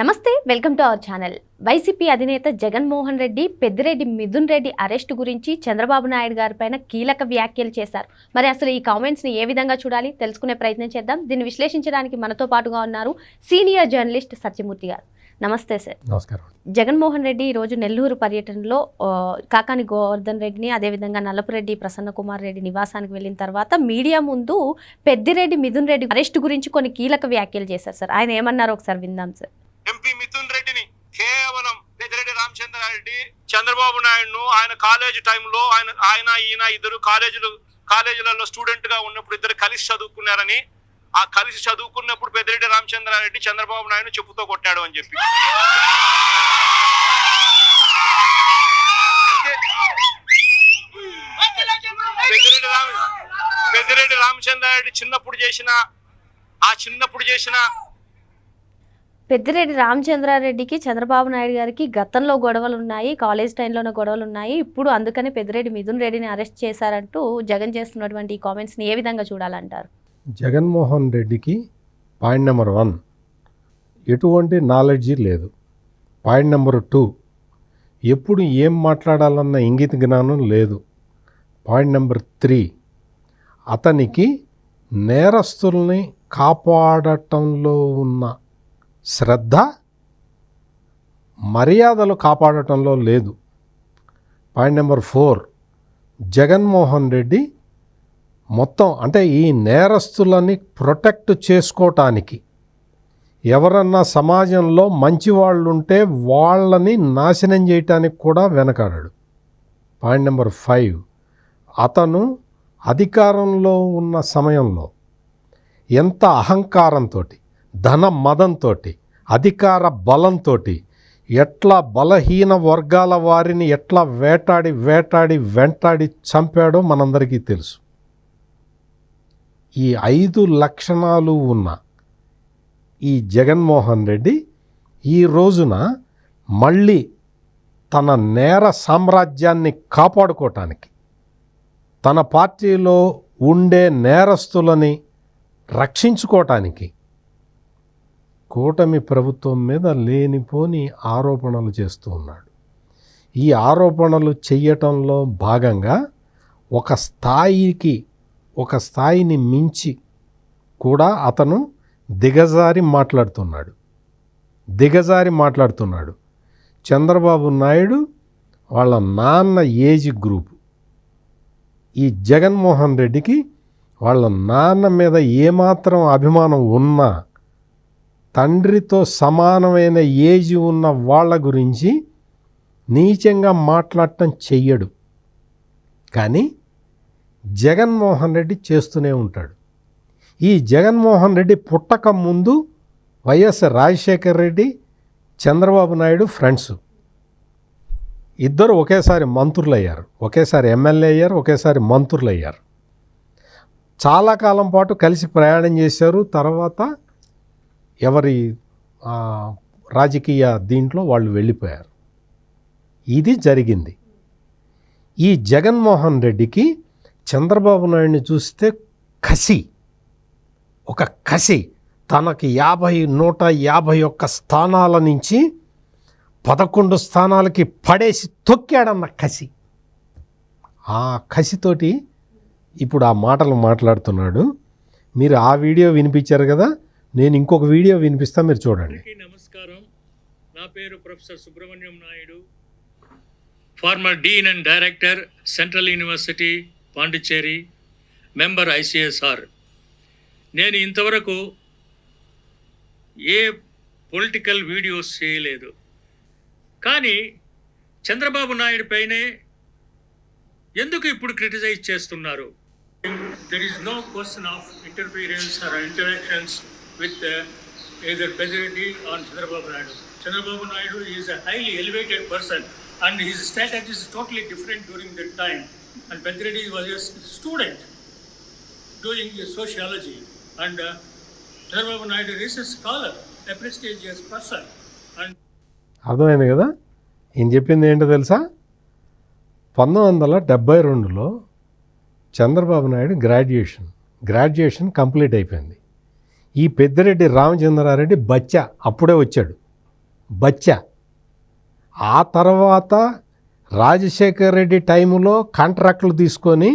నమస్తే welcome to our channel. YCP అధినేత Jaganmohan Reddy Peddireddy Mithun Reddy arrest గురించి చంద్రబాబు నాయుడు గారి పైన కీలక వ్యాఖ్యలు చేశారు. మరి అసలు ఈ కామెంట్స్ని ఏ విధంగా చూడాలి? తెలుసుకునే ప్రయత్నం చేద్దాం. దీన్ని విశ్లేషించడానికి మనతో పాటుగా ఉన్నారు సీనియర్ జర్నలిస్ట్ సత్యమూర్తి గారు. నమస్తే సార్. నమస్కారం. జగన్మోహన్ రెడ్డి ఈరోజు నెల్లూరు పర్యటనలో కాకాని గోవర్ధన్ రెడ్డిని అదేవిధంగా నల్లపురెడ్డి ప్రసన్న కుమార్ రెడ్డి నివాసానికి వెళ్ళిన తర్వాత మీడియా ముందు పెద్దిరెడ్డి మిథున్ రెడ్డి అరెస్టు గురించి కొన్ని కీలక వ్యాఖ్యలు చేశారు సార్. ఆయన ఏమన్నారో ఒకసారి విందాం సార్ ఎంపీ మిథున్ రెడ్డిని కేవలం పెద్దిరెడ్డి రామచంద్రారెడ్డి చంద్రబాబు నాయుడును ఆయన కాలేజ్ టైంలో ఆయన ఆయన ఈయన ఇద్దరు కాలేజీలు కాలేజీలలో స్టూడెంట్గా ఉన్నప్పుడు ఇద్దరు కలిసి చదువుకున్నారని ఆ కలిసి చదువుకున్నప్పుడు పెద్దిరెడ్డి రామచంద్రారెడ్డి చంద్రబాబు నాయుడు చెప్పుతో కొట్టాడు అని చెప్పి. పెద్దిరెడ్డి రామ పెద్దిరెడ్డి రామచంద్రారెడ్డి చిన్నప్పుడు చేసిన ఆ చిన్నప్పుడు చేసిన పెద్దిరెడ్డి రామచంద్రారెడ్డికి చంద్రబాబు నాయుడు గారికి గతంలో గొడవలు ఉన్నాయి కాలేజ్ టైంలోనే గొడవలు ఉన్నాయి ఇప్పుడు అందుకని పెద్దిరెడ్డి మిథున్ రెడ్డిని అరెస్ట్ చేశారంటూ జగన్ చేస్తున్నటువంటి ఈ కామెంట్స్ని ఏ విధంగా చూడాలంటారు? జగన్మోహన్ రెడ్డికి పాయింట్ నెంబర్ వన్. ఎటువంటి నాలెడ్జి లేదు. Point number two. ఎప్పుడు ఏం మాట్లాడాలన్న ఇంగిత జ్ఞానం లేదు. Point number three. అతనికి నేరస్తుల్ని కాపాడటంలో ఉన్న శ్రద్ధ మర్యాదలు కాపాడటంలో లేదు. Point number four Jaganmohan Reddy మొత్తం అంటే ఈ నేరస్తులని ప్రొటెక్ట్ చేసుకోవటానికి ఎవరన్నా సమాజంలో మంచి వాళ్ళు ఉంటే వాళ్ళని నాశనం చేయటానికి కూడా వెనకాడాడు. పాయింట్ నెంబర్ ఫైవ్ అతను అధికారంలో ఉన్న సమయంలో ఎంత అహంకారంతో ధన మదంతో అధికార బలంతో ఎట్లా బలహీన వర్గాల వారిని ఎట్లా వేటాడి వేటాడి వెంటాడి చంపాడో మనందరికీ తెలుసు. ఈ ఐదు లక్షణాలు ఉన్న ఈ జగన్మోహన్ రెడ్డి ఈ రోజున మళ్ళీ తన నేర సామ్రాజ్యాన్ని కాపాడుకోవటానికి తన పార్టీలో ఉండే నేరస్తులని రక్షించుకోవటానికి కూటమి ప్రభుత్వం మీద లేనిపోని ఆరోపణలు చేస్తూ ఉన్నాడు. ఈ ఆరోపణలు చెయ్యటంలో భాగంగా ఒక స్థాయికి ఒక స్థాయిని మించి కూడా అతను దిగజారి మాట్లాడుతున్నాడు. దిగజారి మాట్లాడుతున్నాడు. చంద్రబాబు నాయుడు వాళ్ళ నాన్న ఏజ్ గ్రూప్. ఈ జగన్మోహన్ రెడ్డికి వాళ్ళ నాన్న మీద ఏమాత్రం అభిమానం ఉన్నా తండ్రితో సమానమైన ఏజ్ ఉన్న వాళ్ళ గురించి నీచంగా మాట్లాడటం చెయ్యడు. కానీ జగన్మోహన్ రెడ్డి చేస్తూనే ఉంటాడు. ఈ జగన్మోహన్ రెడ్డి పుట్టక ముందు వైఎస్ రాజశేఖర్ రెడ్డి చంద్రబాబు నాయుడు ఫ్రెండ్స్. ఇద్దరు ఒకేసారి మంత్రులు అయ్యారు ఒకేసారి ఎమ్మెల్యే అయ్యారు ఒకేసారి మంత్రులు అయ్యారు చాలా కాలం పాటు కలిసి ప్రయాణం చేశారు. తర్వాత ఎవరి రాజకీయ దీంట్లో వాళ్ళు వెళ్ళిపోయారు. ఇది జరిగింది. ఈ జగన్మోహన్ రెడ్డికి చంద్రబాబు నాయుడిని చూస్తే కసి ఒక కసి. తనకి యాభై నూట యాభై ఒక్క స్థానాల నుంచి పదకొండు స్థానాలకి పడేసి తొక్కాడన్న కసి. ఆ కసితోటి ఇప్పుడు ఆ మాటలు మాట్లాడుతున్నాడు. మీరు ఆ వీడియో వినిపించారు కదా? నేను ఇంకొక వీడియో వినిపిస్తా మీరు చూడండి. నమస్కారం. నా పేరు professor Subrahmanyam Naidu. Former dean and director central university Pondicherry member ICSR నేను ఇంతవరకు ఏ పొలిటికల్ వీడియోస్ చేయలేదు. కానీ చంద్రబాబు నాయుడు పైనే ఎందుకు ఇప్పుడు క్రిటిసైజ్ చేస్తున్నారు? There is no question of interference or interactions with either Peziretti or Chandrababu Naidu. Chandrababu Naidu is a highly elevated person and his strategy is totally different during that time. And Peziretti was a student doing sociology and uh, Chandrababu Naidu is a scholar, a prestigious person. And అర్థమైంది కదా ఈయన చెప్పింది ఏంటో తెలుసా పంతొమ్మిది వందల డెబ్బై రెండులో Chandrababu Naidu graduation graduation complete అయిపోయింది ఈ పెద్దిరెడ్డి రామచంద్రారెడ్డి బచ్చ అప్పుడే వచ్చాడు. బచ్చ. ఆ తర్వాత రాజశేఖర్ రెడ్డి టైములో కాంట్రాక్టులు తీసుకొని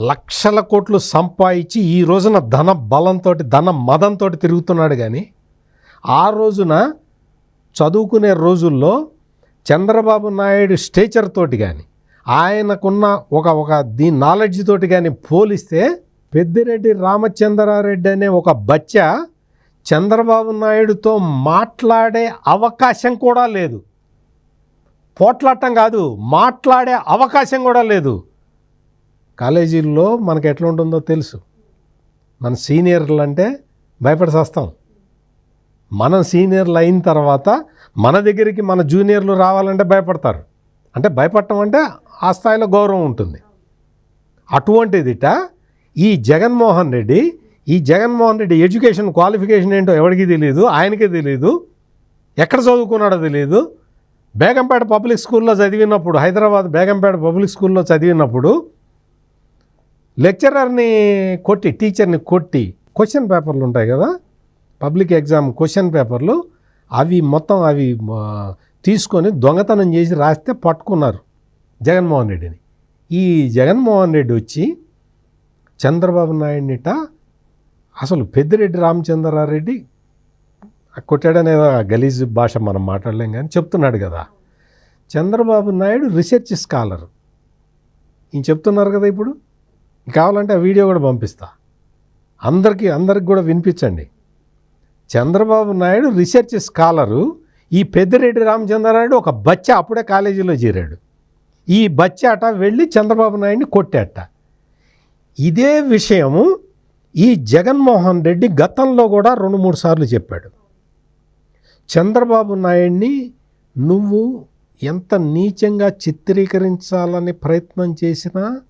లక్షల కోట్లు సంపాదించి ఈ రోజున ధన బలంతో ధన మదంతో తిరుగుతున్నాడు కానీ ఆ రోజున చదువుకునే రోజుల్లో చంద్రబాబు నాయుడు స్టేచర్ తోటి కానీ ఆయనకున్న ఒక ఒక దీని నాలెడ్జ్ తోటి కానీ పోలిస్తే పెద్దిరెడ్డి రామచంద్రారెడ్డి అనే ఒక బచ్చ చంద్రబాబు నాయుడుతో మాట్లాడే అవకాశం కూడా లేదు. పోట్లాడటం కాదు మాట్లాడే అవకాశం కూడా లేదు. కాలేజీల్లో మనకు ఎట్లా ఉంటుందో తెలుసు. మన సీనియర్లు అంటే భయపడచొస్తాం మనం సీనియర్లు అయిన తర్వాత మన దగ్గరికి మన జూనియర్లు రావాలంటే భయపడతారు. అంటే భయపడటం అంటే ఆ స్థాయిలో గౌరవం ఉంటుంది. అటువంటిదిట ఈ జగన్మోహన్ రెడ్డి ఈ జగన్మోహన్ రెడ్డి ఎడ్యుకేషన్ క్వాలిఫికేషన్ ఏంటో ఎవరికి తెలియదు ఆయనకే తెలియదు ఎక్కడ చదువుకున్నాడో తెలియదు బేగంపేట పబ్లిక్ స్కూల్లో చదివినప్పుడు హైదరాబాద్ బేగంపేట పబ్లిక్ స్కూల్లో చదివినప్పుడు లెక్చరర్ని కొట్టి టీచర్ని కొట్టి క్వశ్చన్ పేపర్లు ఉంటాయి కదా పబ్లిక్ ఎగ్జామ్ క్వశ్చన్ పేపర్లు అవి మొత్తం అవి తీసుకొని దొంగతనం చేసి రాస్తే పట్టుకున్నారు జగన్మోహన్ రెడ్డిని. ఈ జగన్మోహన్ రెడ్డి వచ్చి చంద్రబాబు నాయుడినిట అసలు పెద్దిరెడ్డి రామచంద్రారెడ్డి కొట్టాడనేది గలీజ్ భాష మనం మాట్లాడలేం కానీ చెప్తున్నాడు కదా. Chandrababu Naidu research scholar. ఈయన చెప్తున్నారు కదా ఇప్పుడు? కావాలంటే ఆ వీడియో కూడా పంపిస్తా. అందరికీ అందరికి కూడా వినిపించండి. చంద్రబాబు నాయుడు రీసెర్చ్ స్కాలరు ఈ పెద్దిరెడ్డి రామచంద్రారెడ్డి ఒక బచ్చ అప్పుడే కాలేజీలో చేరాడు. ఈ బచ్చ అట వెళ్ళి చంద్రబాబు నాయుడిని కొట్టాట ఇదే విషయము ఈ జగన్మోహన్ రెడ్డి గతంలో కూడా రెండు మూడు సార్లు చెప్పాడు. చంద్రబాబు నాయుడిని నువ్వు ఎంత నీచంగా చిత్రీకరించాలని ప్రయత్నం చేసినా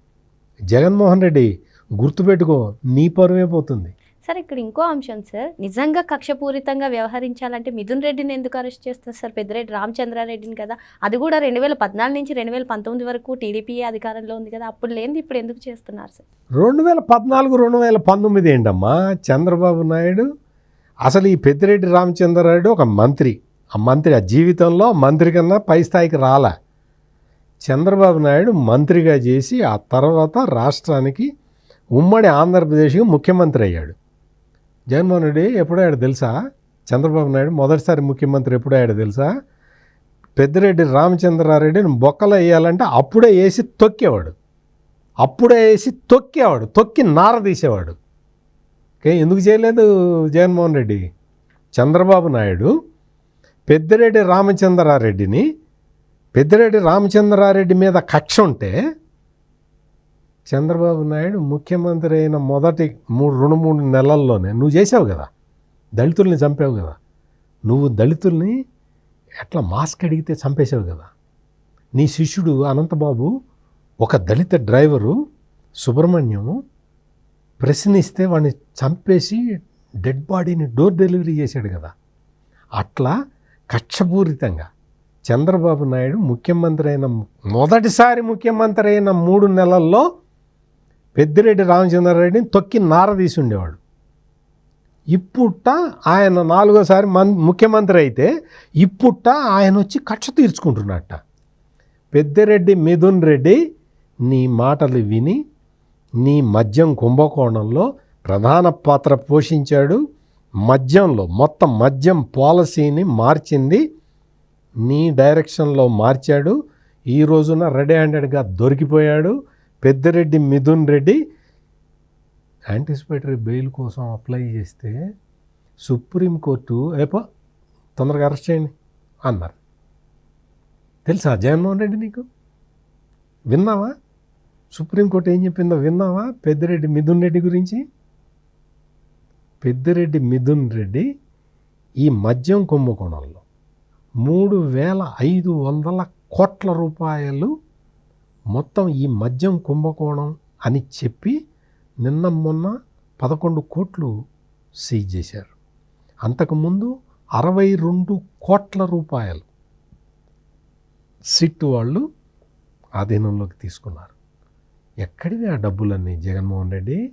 జగన్మోహన్ రెడ్డి గుర్తుపెట్టుకో నీ పరువే పోతుంది. సార్ ఇక్కడ ఇంకో అంశం సార్. నిజంగా కక్షపూరితంగా వ్యవహరించాలంటే మిథున్ రెడ్డిని ఎందుకు అరెస్ట్ చేస్తారు సార్? పెద్దిరెడ్డి రామచంద్రారెడ్డిని కదా. అది కూడా రెండు వేల పద్నాలుగు నుంచి రెండు వేల పంతొమ్మిది వరకు టీడీపీ అధికారంలో ఉంది కదా. అప్పుడు లేనిది ఇప్పుడు ఎందుకు చేస్తున్నారు సార్? రెండు వేల పద్నాలుగు రెండు వేల పంతొమ్మిది ఏంటమ్మా? చంద్రబాబు నాయుడు అసలు ఈ పెద్దిరెడ్డి రామచంద్రారెడ్డి ఒక మంత్రి. ఆ మంత్రి ఆ జీవితంలో మంత్రి కన్నా పై స్థాయికి రాలే. చంద్రబాబు నాయుడు మంత్రిగా చేసి ఆ తర్వాత రాష్ట్రానికి ఉమ్మడి ఆంధ్రప్రదేశ్కి ముఖ్యమంత్రి అయ్యాడు. జగన్మోహన్ రెడ్డి ఎప్పుడయ్యాడు తెలుసా? చంద్రబాబు నాయుడు మొదటిసారి ముఖ్యమంత్రి ఎప్పుడయ్యాడు తెలుసా? పెద్దిరెడ్డి రామచంద్రారెడ్డిని బొక్కలో వేయాలంటే అప్పుడే వేసి తొక్కేవాడు. అప్పుడే వేసి తొక్కేవాడు. తొక్కి నార తీసేవాడు. ఎందుకు చేయలేదు జగన్మోహన్ రెడ్డి? చంద్రబాబు నాయుడు పెద్దిరెడ్డి రామచంద్రారెడ్డిని పెద్దిరెడ్డి రామచంద్రారెడ్డి మీద కక్ష ఉంటే చంద్రబాబు నాయుడు ముఖ్యమంత్రి అయిన మొదటి మూడు రెండు మూడు నెలల్లోనే నువ్వు చేసావు కదా? దళితుల్ని చంపావు కదా? నువ్వు దళితుల్ని ఎట్లా మాస్క్ అడిగితే చంపేశావు కదా? నీ శిష్యుడు అనంతబాబు ఒక దళిత డ్రైవరు సుబ్రహ్మణ్యము ప్రశ్నిస్తే వాడిని చంపేసి డెడ్ బాడీని డోర్ డెలివరీ చేశాడు కదా? అట్లా కక్షపూరితంగా చంద్రబాబు నాయుడు ముఖ్యమంత్రి అయిన మొదటిసారి ముఖ్యమంత్రి అయిన మూడు నెలల్లో పెద్దిరెడ్డి రామచంద్రారెడ్డిని తొక్కి నార తీసి ఉండేవాడు. ఇప్పుట్ట ఆయన నాలుగోసారి మన్ ముఖ్యమంత్రి అయితే ఇప్పుట్ట ఆయన వచ్చి కక్ష తీర్చుకుంటున్నట్ట పెద్దిరెడ్డి మిథున్ రెడ్డి నీ మాటలు విని నీ మద్యం కుంభకోణంలో ప్రధాన పాత్ర పోషించాడు. మద్యంలో మొత్తం మద్యం పాలసీని మార్చింది. నీ డైరెక్షన్లో మార్చాడు. ఈ రోజున రెడీ హ్యాండెడ్గా దొరికిపోయాడు. పెద్దిరెడ్డి మిథున్ రెడ్డి యాంటిసిపేటరీ బెయిల్ కోసం అప్లై చేస్తే సుప్రీంకోర్టు ఏపో తొందరగా అరెస్ట్ చేయండి అన్నారు. తెలుసా జగన్మోహన్ రెడ్డి నీకు? విన్నావా? సుప్రీంకోర్టు ఏం చెప్పిందో విన్నావా? పెద్దిరెడ్డి మిథున్ రెడ్డి గురించి? పెద్దిరెడ్డి మిథున్ రెడ్డి ఈ మద్యం కుంభకోణంలో మూడు వేల ఐదు వందల కోట్ల రూపాయలు మొత్తం ఈ మద్యం కుంభకోణం అని చెప్పి నిన్న మొన్న పదకొండు కోట్లు సీజ్ చేశారు. అంతకుముందు అరవై రెండు కోట్ల రూపాయలు సిట్ వాళ్ళు ఆధీనంలోకి తీసుకున్నారు. ఎక్కడివి ఆ డబ్బులన్నీ? జగన్మోహన్ రెడ్డి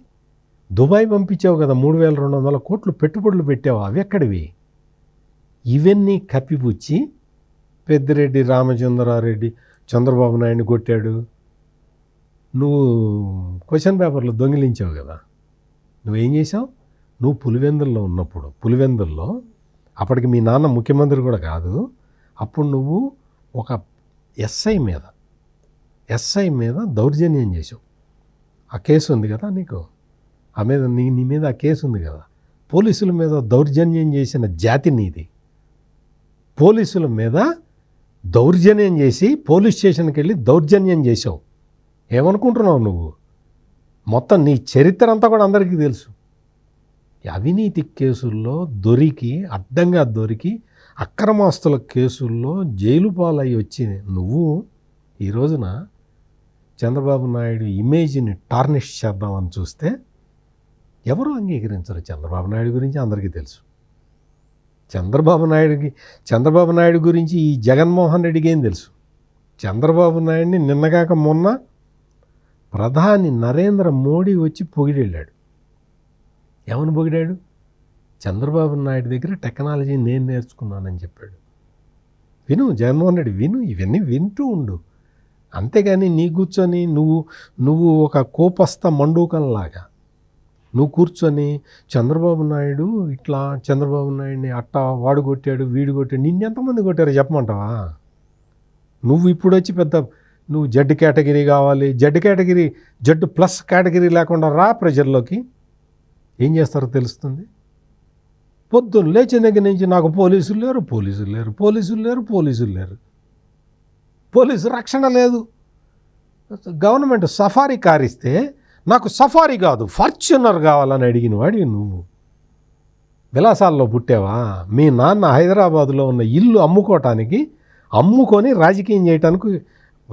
దుబాయ్ పంపించావు కదా మూడు వేల రెండు వందల కోట్లు పెట్టుబడులు పెట్టావు. అవి ఎక్కడివి? ఇవన్నీ కప్పిపుచ్చి పెద్దిరెడ్డి రామచంద్రారెడ్డి చంద్రబాబు నాయుడిని కొట్టాడు. నువ్వు క్వశ్చన్ పేపర్లో దొంగిలించావు కదా. నువ్వేం చేసావు నువ్వు పులివెందుల్లో ఉన్నప్పుడు పులివెందుల్లో అప్పటికి మీ నాన్న ముఖ్యమంత్రి కూడా కాదు. అప్పుడు నువ్వు ఒక ఎస్ఐ మీద ఎస్ఐ మీద దౌర్జన్యం చేసావు ఆ కేసు ఉంది కదా నీకు? ఆ మీద నీ నీ మీద ఆ కేసు ఉంది కదా. పోలీసుల మీద దౌర్జన్యం చేసిన జాతి నీది. పోలీసుల మీద దౌర్జన్యం చేసి పోలీస్ స్టేషన్కి వెళ్ళి దౌర్జన్యం చేసావు ఏమనుకుంటున్నావు నువ్వు? మొత్తం నీ చరిత్ర అంతా కూడా అందరికీ తెలుసు. అవినీతి కేసుల్లో దొరికి అడ్డంగా దొరికి అక్రమాస్తుల కేసుల్లో జైలు పాలయ్యి వచ్చి నువ్వు ఈ రోజున చంద్రబాబు నాయుడు ఇమేజ్ని టార్నిష్ చేద్దామని చూస్తే ఎవరు అంగీకరించరు? చంద్రబాబు నాయుడు గురించి అందరికీ తెలుసు. చంద్రబాబు నాయుడుకి చంద్రబాబు నాయుడు గురించి ఈ జగన్మోహన్ రెడ్డికి ఏం తెలుసు? చంద్రబాబు నాయుడిని నిన్నగాక మొన్న ప్రధాని నరేంద్ర మోడీ వచ్చి పొగిడెళ్ళాడు. ఏమని పొగిడాడు? చంద్రబాబు నాయుడు దగ్గర టెక్నాలజీ నేను నేర్చుకున్నానని చెప్పాడు. విను జగన్మోహన్ రెడ్డి విను ఇవన్నీ వింటూ ఉండు. అంతేగాని నీ కూర్చొని నువ్వు నువ్వు ఒక కోపస్థ మండూకంలాగా నువ్వు కూర్చొని చంద్రబాబు నాయుడు ఇట్లా చంద్రబాబు నాయుడిని అట్టా వాడు కొట్టాడు వీడు కొట్టాడు నిన్నెంతమంది కొట్టారో చెప్పమంటావా? నువ్వు ఇప్పుడు వచ్చి పెద్ద నువ్వు జడ్ కేటగిరీ కావాలి Z category Z plus category లేకుండా రా ప్రజల్లోకి. ఏం చేస్తారో తెలుస్తుంది? పొద్దున్న లేచిన దగ్గర నుంచి నాకు పోలీసులు లేరు పోలీసులు లేరు పోలీసులు లేరు పోలీసులు లేరు. పోలీసు రక్షణ లేదు. గవర్నమెంట్ సఫారీ కారిస్తే నాకు సఫారీ కాదు ఫార్చునర్ కావాలని అడిగిన వాడి నువ్వు. విలాసాల్లో పుట్టావా? మీ నాన్న హైదరాబాదులో ఉన్న ఇల్లు అమ్ముకోవటానికి అమ్ముకొని రాజకీయం చేయటానికి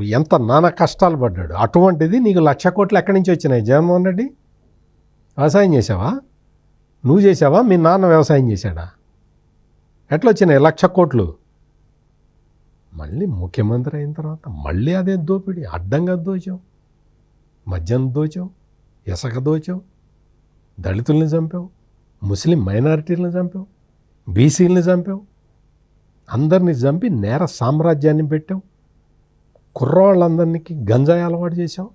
ఎంత నానా కష్టాలు పడ్డాడు. అటువంటిది నీకు లక్ష కోట్లు ఎక్కడి నుంచి వచ్చినాయి? జగన్మోహన్ రెడ్డి? వ్యవసాయం చేసావా నువ్వు చేసావా మీ నాన్న వ్యవసాయం చేశాడా? ఎట్లా వచ్చినాయి లక్ష కోట్లు? మళ్ళీ ముఖ్యమంత్రి అయిన తర్వాత మళ్ళీ అదే దోపిడీ. అడ్డంగా దోచావు. మద్యం దోచావు. ఇసక దోచావు దళితుల్ని చంపావు? ముస్లిం మైనారిటీలను చంపావు? బీసీలని చంపావు? అందరిని చంపి నేర సామ్రాజ్యాన్ని పెట్టావు? కుర్రవాళ్ళందరికీ గంజాయి అలవాటు చేసావు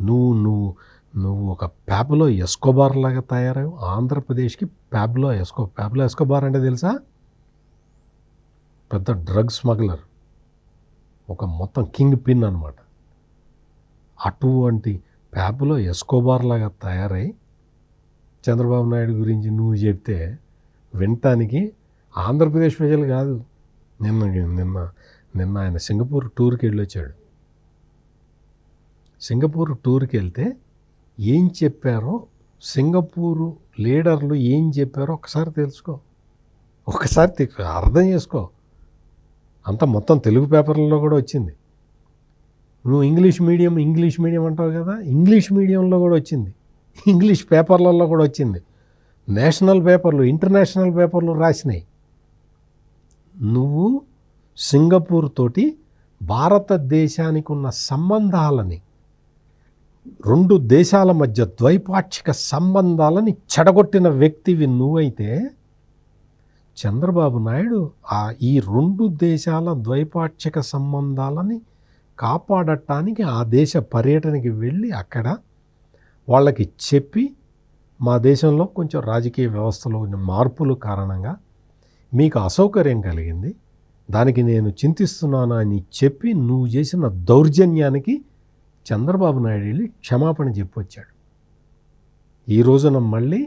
నువ్వు నువ్వు నువ్వు ఒక ప్యాబ్లో ఎస్కోబార్ లాగా తయారవు ఆంధ్రప్రదేశ్కి ప్యాబ్లో ఎస్కో ప్యాబ్లో ఎస్కోబార్ అంటే తెలుసా? పెద్ద డ్రగ్ స్మగ్లర్. ఒక మొత్తం కింగ్ పిన్ అనమాట అటువంటి ప్యాబ్లో ఎస్కోబార్ లాగా తయారై చంద్రబాబు నాయుడు గురించి నువ్వు చెప్తే వినటానికి ఆంధ్రప్రదేశ్ ప్రజలు కాదు. నిన్న నిన్న నిన్న ఆయన సింగపూర్ టూర్కి వెళ్ళి వచ్చాడు సింగపూర్ టూర్కి వెళ్తే ఏం చెప్పారో సింగపూరు లీడర్లు ఏం చెప్పారో ఒకసారి తెలుసుకో. ఒకసారి అర్థం చేసుకో. అంతా మొత్తం తెలుగు పేపర్లలో కూడా వచ్చింది. నువ్వు ఇంగ్లీష్ మీడియం ఇంగ్లీష్ మీడియం అంటావు కదా ఇంగ్లీష్ మీడియంలో కూడా వచ్చింది. ఇంగ్లీష్ పేపర్లలో కూడా వచ్చింది. నేషనల్ పేపర్లు ఇంటర్నేషనల్ పేపర్లు రాసినాయి. నువ్వు సింగపూర్ తోటి భారతదేశానికి ఉన్న సంబంధాలని రెండు దేశాల మధ్య ద్వైపాక్షిక సంబంధాలని చెడగొట్టిన వ్యక్తివి నువ్వైతే చంద్రబాబు నాయుడు ఆ ఈ రెండు దేశాల ద్వైపాక్షిక సంబంధాలని కాపాడటానికి ఆ దేశ పర్యటనకి వెళ్ళి అక్కడ వాళ్ళకి చెప్పి మా దేశంలో కొంచెం రాజకీయ వ్యవస్థలో మార్పులు కారణంగా మీకు అసౌకర్యం కలిగింది. దానికి నేను చింతిస్తున్నాను అని చెప్పి నువ్వు చేసిన దౌర్జన్యానికి చంద్రబాబు నాయుడు వెళ్ళి క్షమాపణ చెప్పొచ్చాడు. ఈ రోజున మళ్ళీ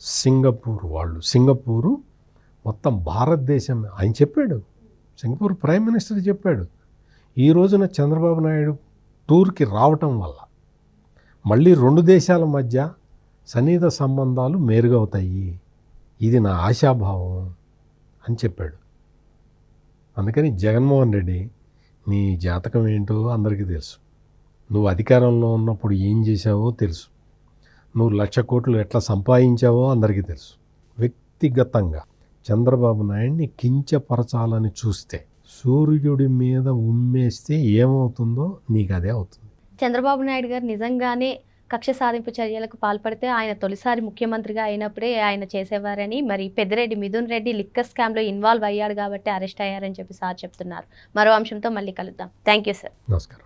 సింగపూర్ వాళ్ళు సింగపూరు మొత్తం భారతదేశం ఆయన చెప్పాడు సింగపూర్ ప్రైమ్ మినిస్టర్ చెప్పాడు ఈ రోజున చంద్రబాబు నాయుడు టూర్కి రావటం వల్ల మళ్ళీ రెండు దేశాల మధ్య సన్నిహిత సంబంధాలు మెరుగవుతాయి. ఇది నా ఆశాభావం అని చెప్పాడు. అందుకని జగన్మోహన్ రెడ్డి నీ జాతకం ఏంటో అందరికీ తెలుసు. నువ్వు అధికారంలో ఉన్నప్పుడు ఏం చేశావో తెలుసు. నువ్వు లక్ష కోట్లు ఎట్లా సంపాదించావో అందరికీ తెలుసు. వ్యక్తిగతంగా చంద్రబాబు నాయుడిని కించపరచాలని చూస్తే సూర్యుడి మీద ఉమ్మేస్తే ఏమవుతుందో నీకు అదే అవుతుంది. చంద్రబాబు నాయుడు గారు నిజంగానే కక్ష సాధింపు చర్యలకు పాల్పడితే ఆయన తొలిసారి ముఖ్యమంత్రిగా అయినప్పుడే ఆయన చేసేవారని మరి పెద్దిరెడ్డి మిథున్ రెడ్డి లిక్కర్ స్కామ్లో ఇన్వాల్వ్ అయ్యాడు కాబట్టి అరెస్ట్ అయ్యారని చెప్పి సార్ చెప్తున్నారు. మరో అంశంతో మళ్ళీ కలుద్దాం. Thank you sir. నమస్కారం.